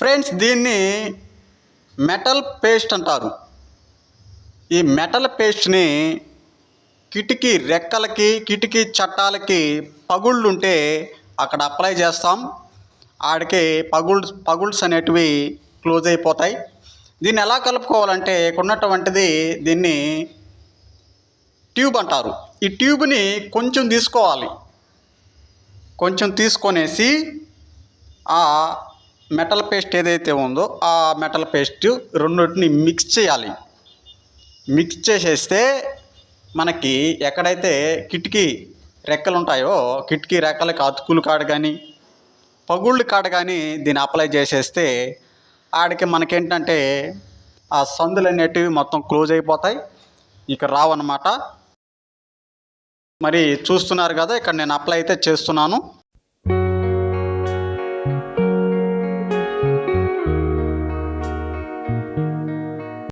Friends దీన్ని metal paste అంటారు. ఈ మెటల్ పేస్ట్ని కిటికీ రెక్కలకి కిటికీ చట్టాలకి పగుళ్ళు ఉంటే అక్కడ అప్లై చేస్తాం. ఆడికి పగుల్స్ పగుల్స్ అనేటివి క్లోజ్ అయిపోతాయి. దీన్ని ఎలా కలుపుకోవాలంటే ఉన్నటువంటిది దీన్ని ట్యూబ్ అంటారు. ఈ ట్యూబ్ని కొంచెం తీసుకోవాలి. కొంచెం తీసుకొనేసి ఆ మెటల్ పేస్ట్ ఏదైతే ఉందో ఆ మెటల్ పేస్ట్ రెండింటిని మిక్స్ చేయాలి. మిక్స్ చేసేస్తే మనకి ఎక్కడైతే కిటికీ రెక్కలు ఉంటాయో కిటికీ రెక్కలకి అతుకులు కాడ కానీ పగుళ్ళు కాడ కానీ దీన్ని అప్లై చేసేస్తే ఆడికి మనకేంటంటే ఆ సందులు అనేటివి మొత్తం క్లోజ్ అయిపోతాయి. ఇక రావన్నమాట. మరి చూస్తున్నారు కదా ఇక్కడ నేను అప్లై అయితే చేస్తున్నాను.